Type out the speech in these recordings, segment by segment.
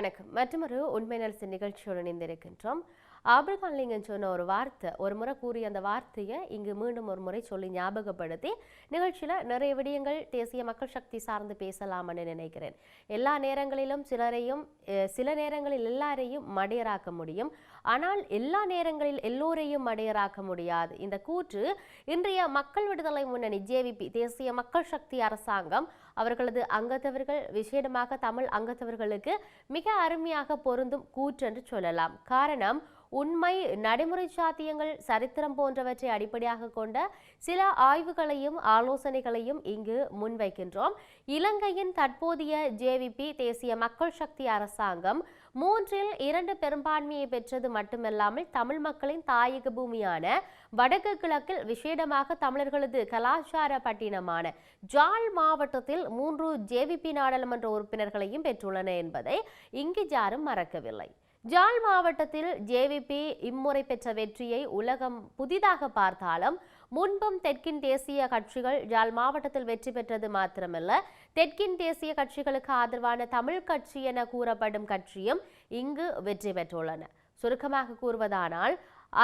வணக்கம். மற்றொரு உண்மை நலசு நிகழ்ச்சியோடு இணைந்திருக்கின்றோம். ஆபிரகாம் லிங்கன் சொன்ன ஒரு வார்த்தை ஒரு முறை கூறிய அந்த வார்த்தையை இங்கு மீண்டும் ஒரு முறை சொல்லி ஞாபகப்படுத்தி நிகழ்ச்சியில் நிறைய விடயங்கள் தேசிய மக்கள் சக்தி சார்ந்து பேசலாம்னு நினைக்கிறேன். எல்லா நேரங்களிலும் சிலரையும் சில நேரங்களில் எல்லாரையும் மடையராக்க முடியும். ஆனால் எல்லா நேரங்களில் எல்லோரையும் மடையராக்க முடியாது. இந்த கூற்று இன்றைய மக்கள் விடுதலை முன்னணி ஜேவிபி தேசிய மக்கள் சக்தி அரசாங்கம் அவர்களது அங்கத்தவர்கள் விசேடமாக தமிழ் அங்கத்தவர்களுக்கு மிக அருமையாக பொருந்தும் கூற்று என்று சொல்லலாம். காரணம் உண்மை நடைமுறை சாத்தியங்கள் சரித்திரம் போன்றவற்றை அடிப்படையாக கொண்ட சில ஆய்வுகளையும் ஆலோசனைகளையும் இங்கு முன்வைக்கின்றோம். இலங்கையின் தற்போதைய ஜேவிபி தேசிய மக்கள் சக்தி அரசாங்கம் மூன்றில் இரண்டு பெரும்பான்மையை பெற்றது மட்டுமல்லாமல் தமிழ் மக்களின் தாயக பூமியான வடக்கு கிழக்கில் விசேடமாக தமிழர்களது கலாச்சார பட்டினமான ஜாழ் மாவட்டத்தில் மூன்று ஜேவிபி நாடாளுமன்ற உறுப்பினர்களையும் பெற்றுள்ளன என்பதை இங்கு யாரும் மறக்கவில்லை. ஜாழ் மாவட்டத்தில் ஜேவிபி இம்முறை பெற்ற வெற்றியை உலகம் புதிதாக பார்த்தாலும் முன்பும் தெற்கின் தேசிய கட்சிகள் ஜாழ் மாவட்டத்தில் வெற்றி பெற்றது மாத்திரமல்ல தெற்கின் தேசிய கட்சிகளுக்கு ஆதரவான தமிழ் கட்சி என கூறப்படும் கட்சியும் இங்கு வெற்றி பெற்றுள்ளன. சுருக்கமாக கூறுவதானால்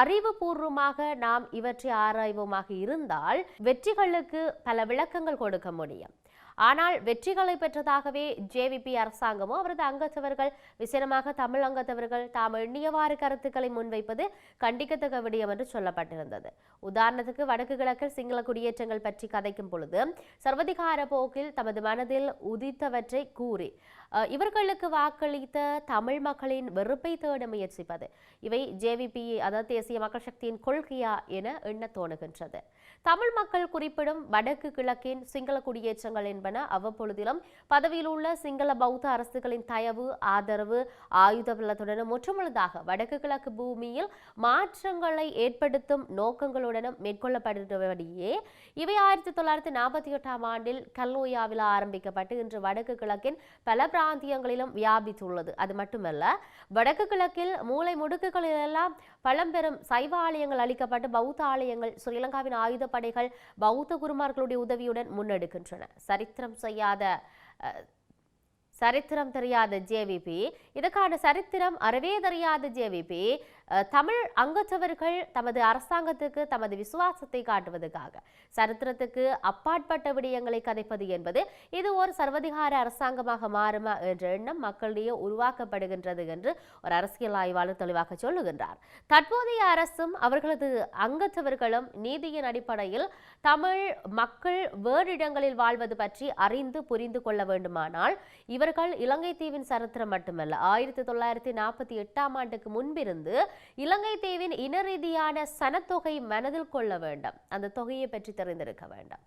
அறிவுபூர்வமாக நாம் இவற்றை ஆராய்வோமாக இருந்தால் வெற்றிகளுக்கு பல விளக்கங்கள் கொடுக்க முடியும். ஆனால் வெற்றிகளை பெற்றதாகவே ஜேவிபி அரசாங்கமோ அவரது அங்கத்தவர்கள் விசேடமாக தமிழ் அங்கத்தவர்கள் தாம் எண்ணியவாறு கருத்துக்களை முன்வைப்பது கண்டிக்கத்தக்க விடயம் என்று சொல்லப்பட்டிருந்தது. உதாரணத்துக்கு வடக்கு கிழக்கில் சிங்கள குடியேற்றங்கள் பற்றி கதைக்கும் பொழுது சர்வதிகார போக்கில் தமது மனதில் உதித்தவற்றை கூறி இவர்களுக்கு வாக்களித்த தமிழ் மக்களின் வெறுப்பை தேட முயற்சிப்பது. இவை ஜேவிபி அதாவது தேசிய மக்கள் சக்தியின் கொள்கையா என எண்ண தோணுகின்றது. தமிழ் மக்கள் குறிப்பிடும் வடக்கு கிழக்கின் சிங்கள குடியேற்றங்கள் என்பன அவ்வப்பொழுதிலும் பதவியில் உள்ள சிங்கள பௌத்த அரசுகளின் தயவு ஆதரவு ஆயுத பலத்துடனும் முற்றுமுழுதாக வடக்கு கிழக்கு பூமியில் மாற்றங்களை ஏற்படுத்தும் நோக்கங்களுடனும் மேற்கொள்ளப்படுபடியே இவை ஆயிரத்தி தொள்ளாயிரத்தி நாற்பத்தி எட்டாம் ஆண்டில் கல்லோயாவில் ஆரம்பிக்கப்பட்டு இன்று வடக்கு கிழக்கின் பல பிராந்தியங்களிலும் வியாபித்துள்ளது. அது மட்டுமல்ல வடக்கு கிழக்கில் மூளை முடுக்குகளிலெல்லாம் பழம்பெரும் சைவ ஆலயங்கள் அளிக்கப்பட்டு பௌத்த ஆலயங்கள் ஸ்ரீலங்காவின் ஆயுதப்படைகள் பௌத்த குருமார்களுடைய உதவியுடன் முன்னெடுக்கின்றன. சரித்திரம் செய்யாத சரித்திரம் தெரியாத ஜேவிபி இதுக்கான சரித்திரம் அறவே தெரியாத ஜேவிபி தமிழ் அங்கத்தவர்கள் தமது அரசாங்கத்துக்கு தமது விசுவாசத்தை காட்டுவதற்காக. சரித்திரத்துக்கு அப்பாற்பட்ட விடயங்களை கதைப்பது என்பது இது ஒரு சர்வதிகார அரசாங்கமாக மாறுமா என்ற எண்ணம் மக்களிடையே உருவாக்கப்படுகின்றது என்று ஒரு அரசியல் ஆய்வாளர் தெளிவாக சொல்லுகின்றார். தற்போதைய அரசும் அவர்களது அங்கத்தவர்களும் நீதியின் அடிப்படையில் தமிழ் மக்கள் வேறு இடங்களில் வாழ்வது பற்றி அறிந்து புரிந்து கொள்ள வேண்டுமானால் இவர்கள் இலங்கை தீவின் சரித்திரம் மட்டுமல்ல. ஆயிரத்தி தொள்ளாயிரத்தி நாற்பத்தி எட்டாம் ஆண்டுக்கு முன்பிருந்து இலங்கை தீவின் இன ரீதியான சனத்தொகை மனதில் கொள்ள வேண்டும். அந்த தொகையை பற்றி தெரிந்திருக்க வேண்டும்.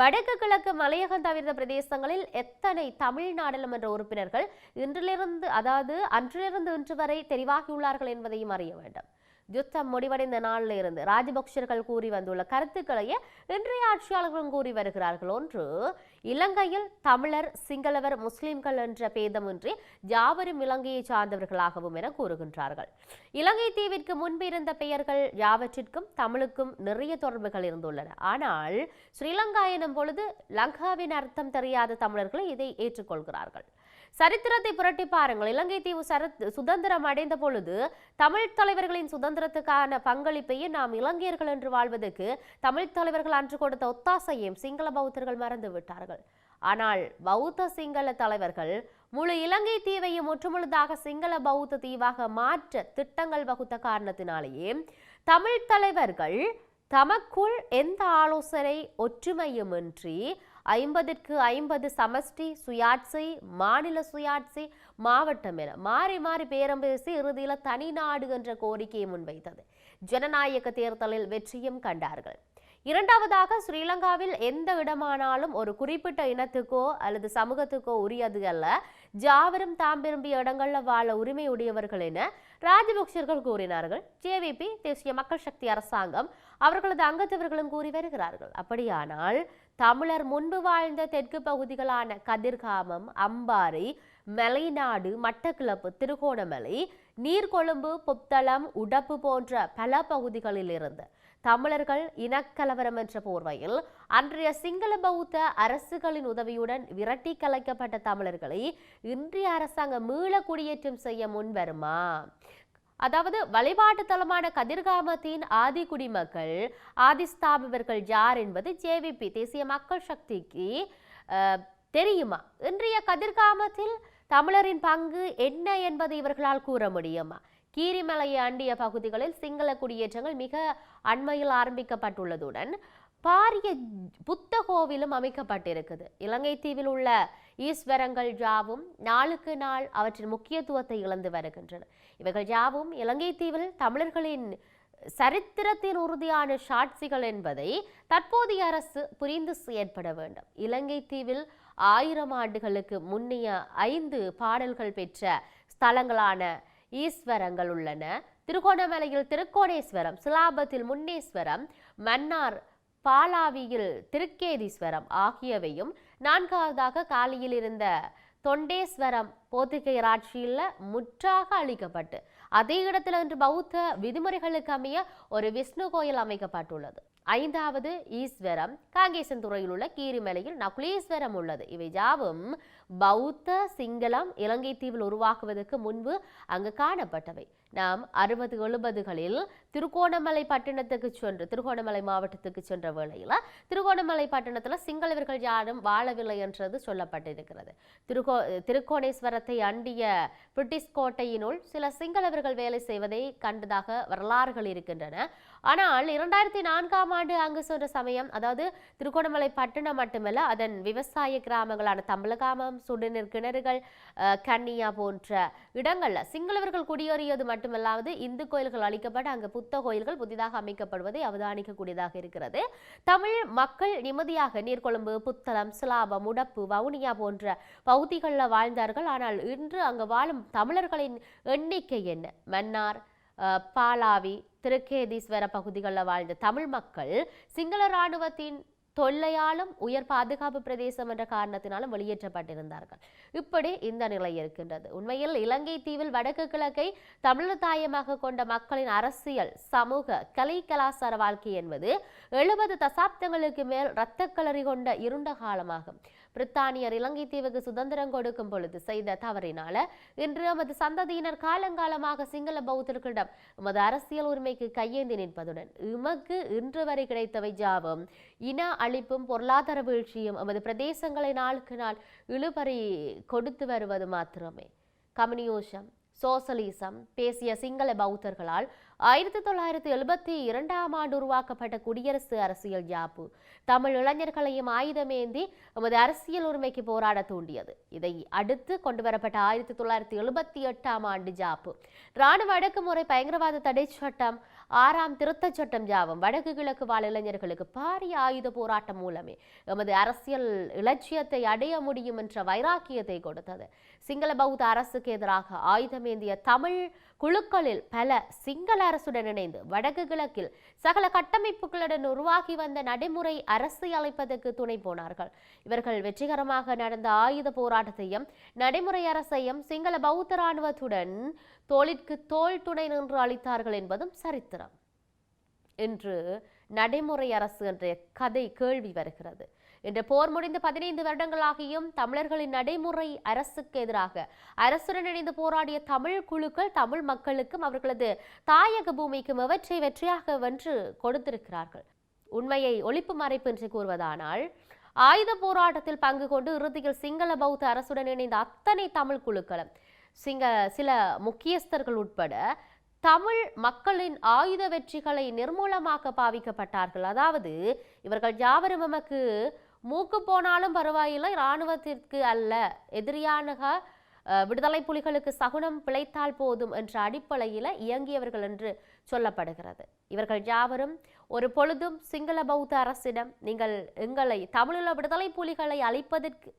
வடக்கு கிழக்கு மலையகம் தவிர்த்த பிரதேசங்களில் எத்தனை தமிழ் நாடாளுமன்ற உறுப்பினர்கள் இன்றிலிருந்து அதாவது அன்றிலிருந்து இன்று வரை தெரிவாகியுள்ளார்கள் என்பதையும் அறிய வேண்டும். யுத்தம் முடிவடைந்த நாளில் இருந்து ராஜபக்சர்கள் கூறி வந்துள்ள கருத்துக்களையே இன்றைய ஆட்சியாளர்களும் கூறி வருகிறார்கள். ஒன்று இலங்கையில் தமிழர் சிங்களவர் முஸ்லிம்கள் என்ற பேதமின்றி யாவரும் இலங்கையை சார்ந்தவர்களாகவும் என கூறுகின்றார்கள். இலங்கை தீவிற்கு முன்பு இருந்த பெயர்கள் யாவற்றிற்கும் தமிழுக்கும் நிறைய தொடர்புகள் இருந்துள்ளன. ஆனால் ஸ்ரீலங்கா எனும் பொழுது லங்காவின் அர்த்தம் தெரியாத தமிழர்கள் இதை ஏற்றுக்கொள்கிறார்கள். சரித்திரத்தை புரட்டி பாருங்கள். இலங்கை தீவு சுதந்திரம் அடைந்த பொழுது தமிழ் தலைவர்களின் சுதந்திரத்துக்கான பங்களிப்பையும் நாம் இலங்கையர்கள் என்று வாழ்வதற்கு தமிழ் தலைவர்கள் அன்று கொடுத்த ஒத்தாசையும் சிங்கள பௌத்தர்கள் மறந்து விட்டார்கள். ஆனால் பௌத்த சிங்கள தலைவர்கள் முழு இலங்கை தீவையும் ஒற்றுமுழுதாக சிங்கள பௌத்த தீவாக மாற்ற திட்டங்கள் வகுத்த காரணத்தினாலேயே தமிழ் தலைவர்கள் தமக்குள் எந்த ஆலோசனை ஒற்றுமையுமின்றி ஐம்பதிற்கு ஐம்பது சமஷ்டி சுயாட்சி மாநில சுயாட்சி மாவட்டம் என மாறி மாறி பேரம் பேசி இறுதியில் தனி நாடு என்ற கோரிக்கையை முன்வைத்தது. ஜனநாயக தேர்தலில் வெற்றியும் கண்டார்கள். இரண்டாவதாக ஸ்ரீலங்காவில் எந்த இடமானாலும் ஒரு குறிப்பிட்ட இனத்துக்கோ அல்லது சமூகத்துக்கோ உரியது அல்ல. ஜாவரும் தாம் விரும்பிய இடங்களில் வாழ உரிமை உடையவர்கள் என ராஜபக்சர்கள் கூறினார்கள். ஜேவிபி தேசிய மக்கள் சக்தி அரசாங்கம் அவர்களது அங்கத்தவர்களும் கூறி வருகிறார்கள். அப்படியானால் தமிழர் முன்பு வாழ்ந்த தெற்கு பகுதிகளான கதிர்காமம் அம்பாறை மலைநாடு மட்டக்கிளப்பு திருகோணமலை நீர்கொழும்பு புத்தளம் உடப்பு போன்ற பல பகுதிகளில் இருந்து தமிழர்கள் இனக்கலவரம் என்ற போர்வையில் அன்றைய சிங்கள பௌத்த அரசுகளின் உதவியுடன் விரட்டி கலைக்கப்பட்ட தமிழர்களை இன்றைய அரசாங்கம் மீள குடியேற்றம் செய்ய முன்வருமா? அதாவது வழிபாட்டு தலமான கதிர்காமத்தின் ஆதி குடிமக்கள் ஆதிஸ்தாபிவர்கள் யார் என்பது ஜேவிபி தேசிய மக்கள் சக்திக்கு தெரியுமா? இன்றைய கதிர்காமத்தில் தமிழரின் பங்கு என்ன என்பதை இவர்களால் கூற முடியுமா? கீரிமலையை அண்டிய பகுதிகளில் சிங்கள குடியேற்றங்கள் மிக அண்மையில் ஆரம்பிக்கப்பட்டுள்ளதுடன் பாரிய புத்த கோவிலும் அமைக்கப்பட்டிருக்குது. இலங்கை தீவில் உள்ள ஈஸ்வரங்கள் யாவும் நாளுக்கு நாள் அவற்றின் முக்கியத்துவத்தை இழந்து வருகின்றன. இவைகள் யாவும் இலங்கை தீவில் தமிழர்களின் சரித்திரத்தின் உறுதியான சாட்சிகள் என்பதை தற்போதைய அரசு புரிந்து செயற்பட வேண்டும். இலங்கை தீவில் ஆயிரம் ஆண்டுகளுக்கு முன்னைய ஐந்து பாடல்கள் பெற்ற ஸ்தலங்களான ஈஸ்வரங்கள் உள்ளன. திருகோணமலையில் திருக்கோணேஸ்வரம் சிலாபத்தில் முன்னேஸ்வரம் மன்னார் பாலாவியில் திருக்கேதீஸ்வரம் ஆகியவையும் நான்காவதாக காலியில் இருந்த தொண்டேஸ்வரம் போர்த்துகேயர் ஆட்சியில் முற்றாக அழிக்கப்பட்டு அதே இடத்துல இன்று பௌத்த விதிமுறைகளுக்கு அமைய ஒரு விஷ்ணு கோயில் அமைக்கப்பட்டுள்ளது. ஐந்தாவது ஈஸ்வரம் காங்கேசன் துறையில் உள்ள கீரிமலையில் நகுலீஸ்வரம் உள்ளது. இவை யாவும் பௌத்த சிங்களம் இலங்கை தீவில் உருவாக்குவதற்கு முன்பு அங்கு காணப்பட்டவை. நாம் அறுபது எழுபதுகளில் திருகோணமலை பட்டணத்துக்கு சென்று திருகோணமலை மாவட்டத்துக்கு சென்ற வேளையில் திருகோணமலை பட்டணத்தில் சிங்களவர்கள் யாரும் வாழவில்லை என்றது சொல்லப்பட்டிருக்கிறது. திருகோ திருக்கோணேஸ்வரத்தை அண்டிய பிரிட்டிஷ் கோட்டையினுள் சில சிங்களவர்கள் வேலை செய்வதை கண்டதாக வரலாறுகள் இருக்கின்றன. ஆனால் இரண்டாயிரத்தி நான்காம் ஆண்டு அங்கு சென்ற சமயம் அதாவது திருகோணமலை பட்டணம் மட்டுமல்ல அதன் விவசாய கிராமங்களான தம்பலகாமம் சுடுநீர் கிணறுகள் கன்னியா போன்ற இடங்களில் சிங்களவர்கள் குடியேறியது மட்டுமல்லாது இந்து கோயில்கள் அழிக்கப்பட்டு அங்கு புத்த கோயில்கள் புதிதாக அமைக்கப்படுவதை அவதானிக்கக்கூடியதாக இருக்கிறது. தமிழ் மக்கள் நிம்மதியாக நீர்கொழும்பு புத்தளம் சிலாபம் உடப்பு வவுனியா போன்ற பகுதிகளில் வாழ்ந்தார்கள். ஆனால் இன்று அங்கு வாழும் தமிழர்களின் எண்ணிக்கை என்ன? மன்னார் பாலாவி திருக்கேதீஸ்வர பகுதிகளில் வாழ்ந்த தமிழ் மக்கள் சிங்கள இராணுவத்தின் தொல்லையாலும் உயர் பாதுகாப்பு பிரதேசம் என்ற காரணத்தினாலும் வெளியேற்றப்பட்டிருந்தார்கள். இப்படி இந்த நிலை இருக்கின்றது. உண்மையில் இலங்கை தீவில் வடக்கு கிழக்கை தமிழர் தாயமாக கொண்ட மக்களின் அரசியல் சமூக கலை கலாச்சார வாழ்க்கை என்பது எழுபது தசாப்தங்களுக்கு மேல் இரத்த களறி கொண்ட இருண்ட காலமாகும். பிரித்தானியர் இலங்கை தீவுக்கு சுதந்திரம் கொடுக்கும் பொழுது செய்த தவறினால இன்று எமது சந்ததியினர் காலங்காலமாக சிங்கள பௌத்தர்களிடம் எமது அரசியல் உரிமைக்கு கையேந்தி நிற்பதுடன் எமக்கு இன்று வரை கிடைத்தவை ஜாவும் இன அழிப்பும் பொருளாதார வீழ்ச்சியும் எமது பிரதேசங்களை நாளுக்கு நாள் இழுபறி கொடுத்து வருவது மாத்திரமே. கம்யூனிசம் சோசலிசம் பேசிய சிங்கள பௌத்தர்களால் ஆயிரத்தி தொள்ளாயிரத்தி எழுபத்தி இரண்டாம் ஆண்டு உருவாக்கப்பட்ட குடியரசு அரசியல் யாப்பு. தமிழ் இளைஞர்களையும் ஆயுதமேந்தி எமது அரசியல் உரிமைக்கு போராட தூண்டியது. இதை அடுத்து கொண்டு வரப்பட்ட ஆயிரத்தி தொள்ளாயிரத்தி எழுபத்தி எட்டாம் ஆண்டு ஜாப்பு இராணுவ அடக்குமுறை பயங்கரவாத தடை சட்டம் ஆறாம் திருத்தச் சட்டம் ஜாபம் வடக்கு கிழக்கு வாழ் இளைஞர்களுக்கு பாரிய ஆயுத போராட்டம் மூலமே எமது அரசியல் இலட்சியத்தை அடைய முடியும் என்ற வைராக்கியத்தை கொடுத்தது. சிங்கள பௌத்த அரசுக்கு எதிராக ஆயுதமேந்திய தமிழ் குழுக்களில் பல சிங்கள அரசுடன் இணைந்து வடக்கு கிழக்கில் சகல கட்டமைப்புகளுடன் உருவாகி வந்த நடைமுறை அரசு அழைப்பதற்கு துணை போனார்கள். இவர்கள் வெற்றிகரமாக நடந்த ஆயுத போராட்டத்தையும் நடைமுறை அரசையும் சிங்கள பௌத்த இராணுவத்துடன் தோளிற்கு தோல் துணை நின்று அளித்தார்கள் என்பதும் சரித்திரம். இன்று நடைமுறை அரசு என்ற கதை கேள்வி வருகிறது. இன்று போர் முடிந்து பதினைந்து வருடங்களாகியும் தமிழர்களின் நடைமுறை அரசுக்கு எதிராக. அரசுடன் இணைந்து போராடிய தமிழ் குழுக்கள் தமிழ் மக்களுக்கும் அவர்களது தாயக பூமிக்கும் எவற்றை வெற்றியாக வென்று கொடுத்திருக்கிறார்கள். உண்மையை ஒழிப்பு மறைப்பு என்று கூறுவதானால் ஆயுத போராட்டத்தில் பங்கு கொண்டு இறுதியில் சிங்கள பௌத்த அரசுடன் இணைந்த அத்தனை தமிழ் குழுக்களும் சிங்க சில முக்கியஸ்தர்கள் உட்பட தமிழ் மக்களின் ஆயுத வெற்றிகளை நிர்மூலமாக பாவிக்கப்பட்டார்கள். அதாவது இவர்கள் யாவரும் நமக்கு மூக்கு போனாலும் பரவாயில்லை இராணுவத்திற்கு அல்ல. எதிரியானக விடுதலை புலிகளுக்கு சகுனம் பிழைத்தால் போதும் என்ற அடிப்படையில் இயங்கியவர்கள் என்று சொல்லப்படுகிறது. இவர்கள் யாவரும் ஒரு பொழுதும் சிங்கள பௌத்த அரசிடம் நீங்கள் எங்களை தமிழீழ விடுதலை புலிகளை அழிப்பதற்கு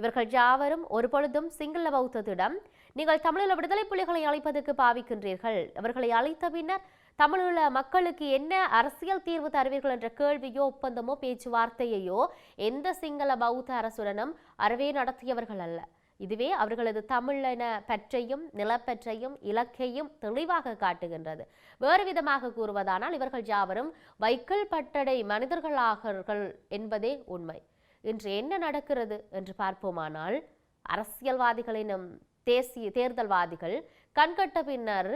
இவர்கள் யாவரும் ஒரு பொழுதும் சிங்கள பௌத்தத்திடம் நீங்கள் தமிழீழ விடுதலை புலிகளை அழைப்பதற்கு பாவிக்கின்றீர்கள். அவர்களை அழைத்த பின்னர் தமிழுள்ள மக்களுக்கு என்ன அரசியல் தீர்வு தருவீர்கள் என்ற கேள்வியோ ஒப்பந்தமோ பேச்சுவார்த்தையையோ எந்த சிங்கள பௌத்த அரசுடனும் அறவே நடத்தியவர்கள் அல்ல. இதுவே அவர்களது தமிழின பற்றையும் நிலப்பற்றையும் இலக்கையும் தெளிவாக காட்டுகின்றது. வேறு விதமாக கூறுவதானால் இவர்கள் யாவரும் வைக்கல் பட்டடை மனிதர்களாகிறார்கள் என்பதே உண்மை. இன்று என்ன நடக்கிறது என்று பார்ப்போமானால் அரசியல்வாதிகளினும் தேசிய தேர்தல்வாதிகள் கண்கட்ட பின்னர்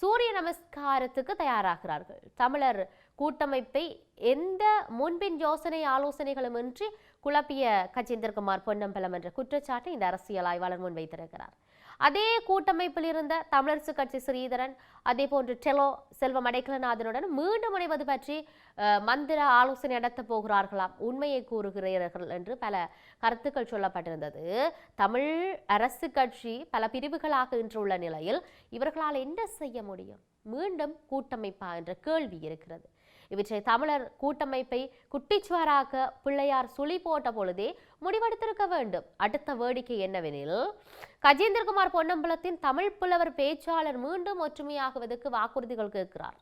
சூரிய நமஸ்காரத்துக்கு தயாராகிறார்கள். தமிழர் கூட்டமைப்பை எந்த முன்பின் யோசனை ஆலோசனைகளும் இன்றி குழப்பிய கஜேந்திரகுமார் பொன்னம்பலம் என்ற குற்றச்சாட்டை இந்த அரசியல் ஆய்வாளர் முன்வைத்திருக்கிறார். அதே கூட்டமைப்பில் இருந்த தமிழரசு கட்சி ஸ்ரீதரன் அதே போன்று டெலோ செல்வம் அடைக்கலநாதனுடன் மீண்டும் இணைவது பற்றி மந்திர ஆலோசனை நடத்த போகிறார்களாம். உண்மையை கூறுகிறீர்கள் என்று பல கருத்துக்கள் சொல்லப்பட்டிருந்தது. தமிழ் அரசு கட்சி பல பிரிவுகளாக இன்று உள்ள நிலையில் இவர்களால் என்ன செய்ய முடியும்? மீண்டும் கூட்டமைப்பா என்ற கேள்வி இருக்கிறது. இவற்றை தமிழர் கூட்டமைப்பை குட்டிச்சுவராக பிள்ளையார் சுழி போட்ட பொழுதே முடிவெடுத்திருக்க வேண்டும். அடுத்த வேடிக்கை என்னவெனில் கஜேந்திரகுமார் பொன்னம்பலத்தின் தமிழ் புலவர் பேச்சாளர் மீண்டும் ஒற்றுமையாகுவதற்கு வாக்குறுதிகள் கேட்கிறார்.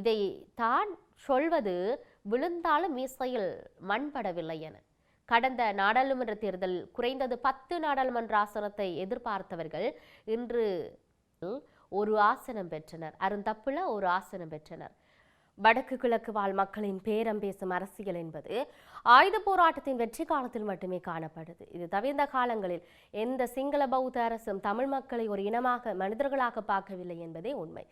இதை தான் சொல்வது விழுந்தாலும் மீசையில் மண்படவில்லை என. கடந்த நாடாளுமன்ற தேர்தல் குறைந்தது பத்து நாடாளுமன்ற ஆசனத்தை எதிர்பார்த்தவர்கள் இன்று ஒரு ஆசனம் பெற்றனர். அருந்தப்புல ஒரு ஆசனம் பெற்றனர். வடக்கு கிழக்கு வாழ் மக்களின் பேரம் பேசும் அரசியல் என்பது ஆயுத போராட்டத்தின் வெற்றி காலத்தில் மட்டுமே காணப்படுது. இது தவிர்ந்த காலங்களில் எந்த சிங்கள பௌத்த அரசும் தமிழ் மக்களை ஒரு இனமாக மனிதர்களாக பார்க்கவில்லை என்பதே உண்மை.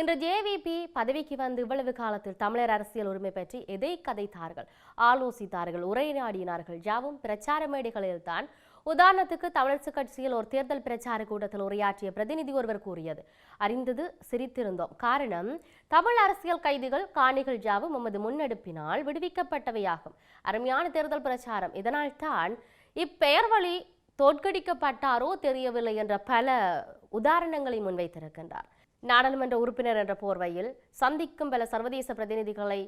இன்று ஜேவிபி பதவிக்கு வந்து இவ்வளவு காலத்தில் தமிழர் அரசியல் உரிமை பற்றி எதை கதைத்தார்கள்? ஆலோசித்தார்கள் உரையாடினார்கள். யாவும் பிரச்சார மேடைகளில் தான் உதாரணத்துக்கு தமிழரசு கட்சியில் ஒரு தேர்தல் பிரச்சார கூட்டத்தில் உரையாற்றிய பிரதிநிதி ஒருவர் கூறியது. அறிந்தது சிரித்திருந்தோம். காரணம் தமிழ் அரசியல் கைதிகள் காணிகள் ஜாவும் உமது முன்னெடுப்பினால் விடுவிக்கப்பட்டவையாகும். அருமையான தேர்தல் பிரச்சாரம். இதனால் தான் இப்பெயர் வழி தோற்கடிக்கப்பட்டாரோ தெரியவில்லை என்ற பல உதாரணங்களை முன்வைத்திருக்கின்றார். நாடாளுமன்ற உறுப்பினர் என்ற போர்வையில் சந்திக்கும் பல சர்வதேச பிரதிநிதிகளை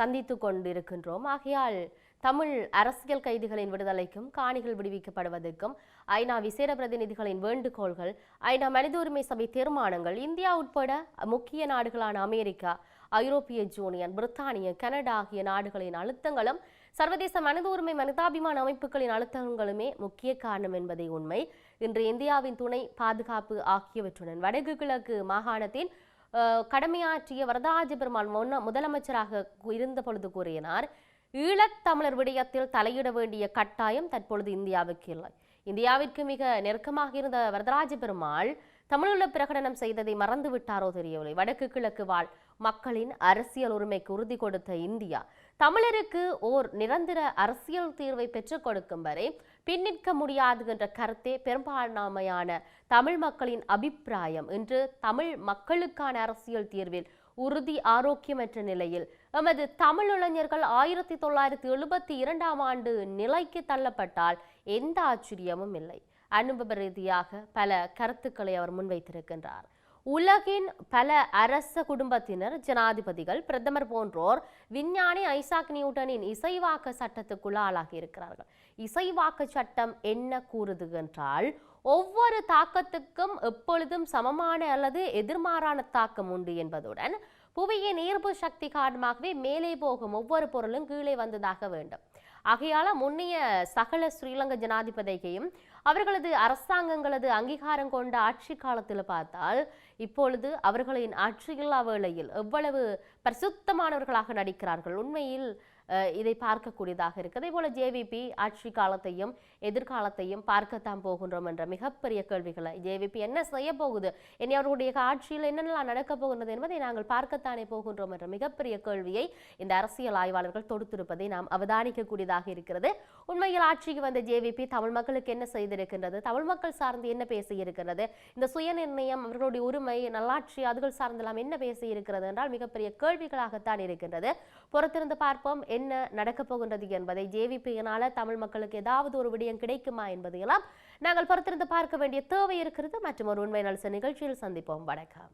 சந்தித்து கொண்டிருக்கின்றோம். ஆகையால் தமிழ் அரசியல் கைதிகளின் விடுதலைக்கும் காணிகள் விடுவிக்கப்படுவதற்கும் ஐநா விசேட பிரதிநிதிகளின் வேண்டுகோள்கள் ஐநா மனித உரிமை சபை தீர்மானங்கள் இந்தியா உட்பட முக்கிய நாடுகளான அமெரிக்கா ஐரோப்பிய யூனியன் பிரித்தானிய கனடா ஆகிய நாடுகளின் அழுத்தங்களும் சர்வதேச மனித உரிமை மனிதாபிமான அமைப்புகளின் அழுத்தங்களுமே முக்கிய காரணம் என்பதை உண்மை. இன்று இந்தியாவின் துணை பாதுகாப்பு ஆகியவற்றுடன் வடக்கு கிழக்கு மாகாணத்தின் கடமையாற்றிய வரதராஜ பெருமாள் முன்ன முதலமைச்சராக இருந்த பொழுது கூறினார் ஈழத்தமிழர் விடயத்தில் தலையிட வேண்டிய கட்டாயம் தற்பொழுது இந்தியாவுக்கு இல்லை. இந்தியாவிற்கு மிக நெருக்கமாக இருந்த வரதராஜ பெருமாள் தமிழுள்ள பிரகடனம் செய்ததை மறந்து விட்டாரோ தெரியவில்லை. வடக்கு கிழக்கு வாழ் மக்களின் அரசியல் உரிமைக்கு உறுதி கொடுத்த இந்தியா தமிழருக்கு ஓர் நிரந்தர அரசியல் தீர்வை பெற்றுக் கொடுக்கும் வரை பின்னிற்க முடியாது என்ற கருத்தே பெரும்பான்மையான தமிழ் மக்களின் அபிப்பிராயம். இன்று தமிழ் மக்களுக்கான அரசியல் தீர்வில் உறுதி ஆரோக்கியமற்ற நிலையில் எமது தமிழ் இளைஞர்கள் ஆயிரத்தி தொள்ளாயிரத்தி எழுபத்தி இரண்டாம் ஆண்டு நிலைக்கு தள்ளப்பட்டால் எந்த ஆச்சரியமும் இல்லை. அனுபவ ரீதியாக பல கருத்துக்களை அவர் முன்வைத்திருக்கின்றார். உலகின் பல அரச குடும்பத்தினர் ஜனாதிபதிகள் பிரதமர் போன்றோர் விஞ்ஞானி ஐசாக் நியூட்டனின் இசைவாக்க சட்டத்துக்குள்ள ஆளாகி இருக்கிறார்கள். இசைவாக்க சட்டம் என்ன கூறுது என்றால் ஒவ்வொரு தாக்கத்துக்கும் எப்பொழுதும் சமமான அல்லது எதிர்மாறான தாக்கம் உண்டு என்பதுடன் புவியின் ஈர்ப்பு சக்தி காரணமாகவே மேலே போகும் ஒவ்வொரு பொருளும் கீழே வந்ததாக வேண்டும். ஆகையால முன்னைய சகல ஸ்ரீலங்கா ஜனாதிபதியையும் அவர்களது அரசாங்கங்களது அங்கீகாரம் கொண்ட ஆட்சி காலத்தில் பார்த்தால் இப்பொழுது அவர்களின் ஆட்சியில்லா வேளையில் எவ்வளவு பரிசுத்தமானவர்களாக நடிக்கிறார்கள். உண்மையில் இதை பார்க்கக்கூடியதாக இருக்கு அதே போல ஜேவிபி ஆட்சி காலத்தையும் எதிர்காலத்தையும் பார்க்கத்தான் போகின்றோம் என்ற மிகப்பெரிய கேள்விகளை ஜேவிபி என்ன செய்ய போகுது? இனி அவர்களுடைய ஆட்சியில் என்னென்னலாம் நடக்கப் போகின்றது என்பதை நாங்கள் பார்க்கத்தானே போகின்றோம் என்ற மிகப்பெரிய கேள்வியை இந்த அரசியல் ஆய்வாளர்கள் தொடுத்திருப்பதை நாம் அவதானிக்கக்கூடியதாக இருக்கிறது. உண்மையில் ஆட்சிக்கு வந்த ஜேவிபி தமிழ் மக்களுக்கு என்ன செய்திருக்கின்றது? தமிழ் மக்கள் சார்ந்து என்ன பேசியிருக்கிறது? இந்த சுயநிர்ணயம் அவர்களுடைய உரிமை நல்லாட்சி அதுகள் சார்ந்தெல்லாம் என்ன பேசியிருக்கிறது என்றால் மிகப்பெரிய கேள்விகளாகத்தான் இருக்கின்றது. பொறுத்திருந்து பார்ப்போம். என்ன நடக்கப் போகின்றது என்பதை ஜேவிபியினால தமிழ் மக்களுக்கு ஏதாவது ஒரு விடயம் கிடைக்குமா என்பதையெல்லாம் நாங்கள் பொறுத்திருந்து பார்க்க வேண்டிய தேவை இருக்கிறது. மற்றும் ஒரு உண்மை நலச நிகழ்ச்சியில் சந்திப்போம். வணக்கம்.